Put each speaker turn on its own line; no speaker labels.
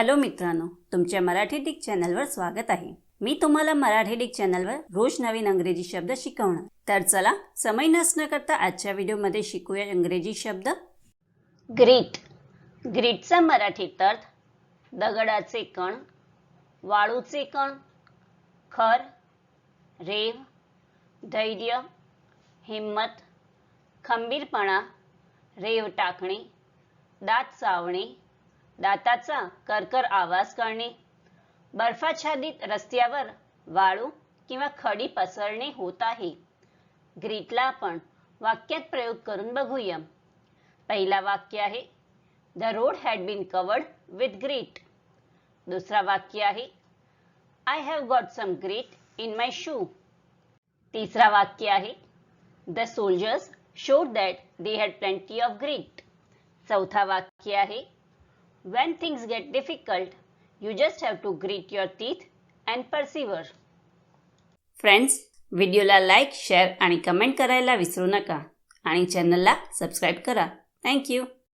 Hello मित्रांनो तुमच्या Marathi Dick चॅनलवर स्वागत आहे. मी तुम्हाला मराठी डिक चॅनलवर रोज नवीन अंग्रेजी शब्द शिकवणार. तर चला समय नसणं करता आजच्या व्हिडिओमध्ये शिकूया इंग्रजी शब्द. ग्रीट. ग्रीटचा मराठीत अर्थ दगडाचे कण वाळूचे कण खर रेव धैर्य हिंमत खंबीरपणा रेव टाकणे दात चावणे दाताचा करकर आवाज करणे बर्फाच्छादित रस्त्यावर वाळू किंवा खडी पसरणे होत आहे. ग्रीटला आपण वाक्यात प्रयोग करून बघूया. पहिला वाक्य आहे the road had been covered with grit दुसरा वाक्य आहे I have got some grit in my shoe तिसरा वाक्य आहे the soldiers showed that they had plenty of grit चौथा वाक्य आहे When things get difficult, you just have to grit your teeth and persevere. Friends व्हिडिओला like share आणि comment करायला विसरू नका आणि चॅनलला सबस्क्राईब करा थँक्यू